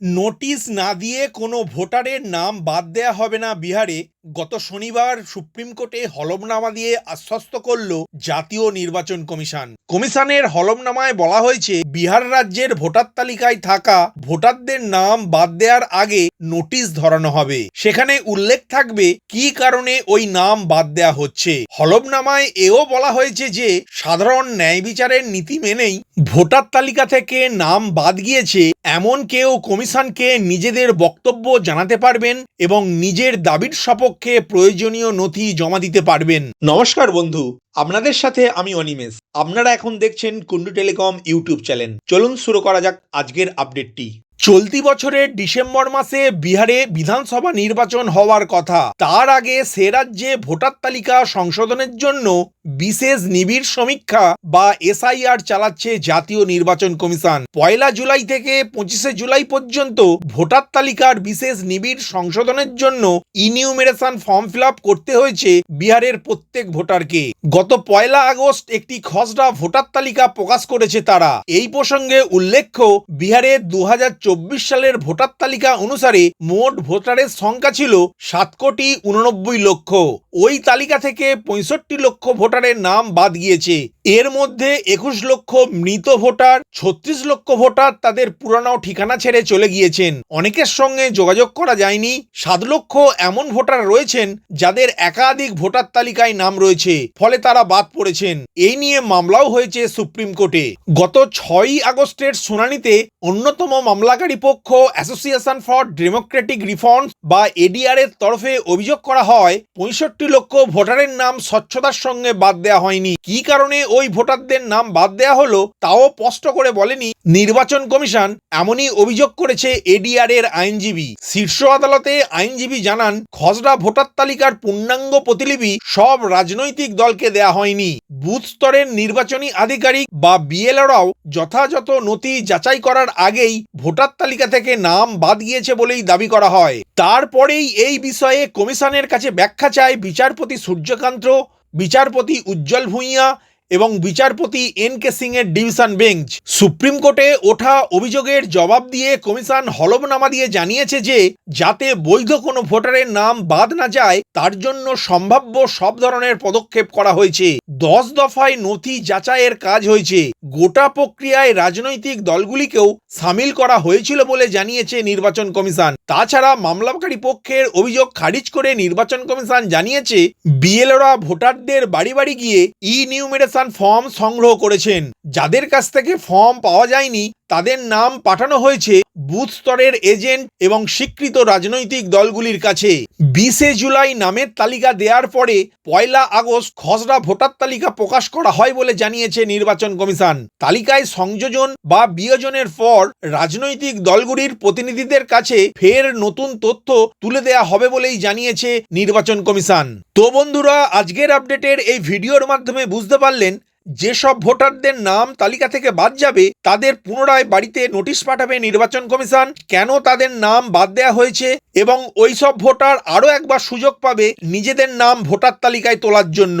Notice না দিয়ে কোনো ভোটারের নাম বাদ দেওয়া হবে না বিহারে। গত শনিবার সুপ্রিম কোর্টে হলফনামা দিয়ে আশ্বস্ত করল জাতীয় নির্বাচন কমিশন। কমিশনের হলফনামায় বলা হয়েছে, বিহার রাজ্যের ভোটার তালিকায় থাকা ভোটারদের নাম বাদ দেওয়ার আগে নোটিশ ধরানো হবে। সেখানে উল্লেখ থাকবে, কি কারণে ওই নাম বাদ দেয়া হচ্ছে। হলফনামায় এও বলা হয়েছে যে, সাধারণ ন্যায় বিচারের নীতি মেনেই ভোটার তালিকা থেকে নাম বাদ গিয়েছে, এমন কেউ কমিশনকে নিজেদের বক্তব্য জানাতে পারবেন এবং নিজের দাবির সপক্ষে প্রয়োজনীয় নথি জমা দিতে পারবেন। নমস্কার বন্ধু, আপনাদের সাথে আমি অনিমেষ। আপনারা এখন দেখছেন কুন্ডু টেলিকম ইউটিউব চ্যানেল। চলুন শুরু করা যাক আজকের আপডেটটি। চলতি বছরের ডিসেম্বর মাসে বিহারে বিধানসভা নির্বাচন হওয়ার কথা। তার আগে সে রাজ্যে ভোটার তালিকা সংশোধনের জন্য বিশেষ নিবিড় সমীক্ষা বা এসআইআর চালাচ্ছে জাতীয় নির্বাচন কমিশন। পয়লা জুলাই থেকে পঁচিশে জুলাই পর্যন্ত ভোটার তালিকার বিশেষ নিবিড় সংশোধনের জন্য ইনিউমেরেশন ফর্ম ফিল করতে হয়েছে বিহারের প্রত্যেক ভোটারকে। গত পয়লা আগস্ট একটি খসড়া ভোটার তালিকা প্রকাশ করেছে তারা। এই প্রসঙ্গে উল্লেখ্য, বিহারে দু সালের ভোটার তালিকা অনুসারে মোট ভোটারের সংখ্যা ছিল সাত কোটি উননব্বই লক্ষ। ওই তালিকা থেকে পঁয়ষট্টি লক্ষ ভোটারের নাম বাদ গিয়েছে। এর মধ্যে একুশ লক্ষ মৃত ভোটার, ছত্রিশ লক্ষ ভোটার তাদের পুরানো ঠিকানা ছেড়ে চলে গিয়েছেন। অনেকের সঙ্গে যোগাযোগ করা যায়নি। সাত লক্ষ এমন ভোটার রয়েছেন যাদের একাধিক ভোটার তালিকায় নাম রয়েছে, ফলে তারা বাদ পড়েছেন। এই নিয়ে মামলাও হয়েছে সুপ্রিম কোর্টে। গত ছয়ই আগস্টের শুনানিতে অন্যতম মামলাকারী পক্ষ অ্যাসোসিয়েশন ফর ডেমোক্রেটিক রিফর্মস বা এডিআর এর তরফে অভিযোগ করা হয়, পঁয়ষট্টি লক্ষ ভোটারের নাম স্বচ্ছতার সঙ্গে বাদ দেওয়া হয়নি। কি কারণে ওই ভোটারদের নাম বাদ দেওয়া হলো, তাও স্পষ্ট করে বলেনি নির্বাচন কমিশন, এমনই অভিযোগ করেছে এডিআর এর আইনজীবী। শীর্ষ আদালতে আইনজীবী জানান, খসড়া ভোটার তালিকার পূর্ণাঙ্গ প্রতিলিপি সব রাজনৈতিক দলকে দেয়া হয়নি। বুথ স্তরের নির্বাচনী আধিকারিক বা বিএলওরাও যথাযথ নথি যাচাই করার আগেই ভোটার তালিকা থেকে নাম বাদ গিয়েছে বলেই দাবি করা হয়। তারপরেই এই বিষয়ে কমিশনের কাছে ব্যাখ্যা চায় বিচারপতি সূর্যকান্ত, বিচারপতি উজ্জ্বল ভূঁইয়া এবং বিচারপতি এন কে সিং এর ডিভিশন বেঞ্চ। সুপ্রিম কোর্টে ওঠা অভিযোগের জবাব দিয়ে কমিশন হলফনামা দিয়ে জানিয়েছে যে, যাতে বৈধ কোনো ভোটারের নাম বাদ না যায়, তার জন্য সম্ভাব্য সব ধরনের পদক্ষেপ করা হয়েছে। দশ দফায় নথি যাচাইয়ের কাজ হয়েছে। গোটা প্রক্রিয়ায় রাজনৈতিক দলগুলিকেও সামিল করা হয়েছিল বলে জানিয়েছে নির্বাচন কমিশন। তাছাড়া মামলাকারী পক্ষের অভিযোগ খারিজ করে নির্বাচন কমিশন জানিয়েছে, বিএলওরা ভোটারদের বাড়ি বাড়ি গিয়ে ই নিউমেরেশন ফর্ম সংগ্রহ করেছেন। যাদের কাছ থেকে ফর্ম পাওয়া যায়নি তাদের নাম পাঠানো হয়েছে বুথ স্তরের এজেন্ট এবং স্বীকৃত রাজনৈতিক দলগুলির কাছে। বিশে জুলাই নামের তালিকা দেওয়ার পরে পয়লা আগস্ট খসড়া ভোটার তালিকা প্রকাশ করা হয় বলে জানিয়েছে নির্বাচন কমিশন। তালিকায় সংযোজন বা বিয়োজনের পর রাজনৈতিক দলগুলির প্রতিনিধিদের কাছে ফের নতুন তথ্য তুলে দেয়া হবে বলেই জানিয়েছে নির্বাচন কমিশন। তো বন্ধুরা, আজকের আপডেটের এই ভিডিওর মাধ্যমে বুঝতে পারলেন যেসব ভোটারদের নাম তালিকা থেকে বাদ যাবে, তাদের পুনরায় বাড়িতে নোটিশ পাঠাবে নির্বাচন কমিশন। কেন তাদের নাম বাদ দেওয়া হয়েছে এবং ওইসব ভোটার আরও একবার সুযোগ পাবে নিজেদের নাম ভোটার তালিকায় তোলার জন্য?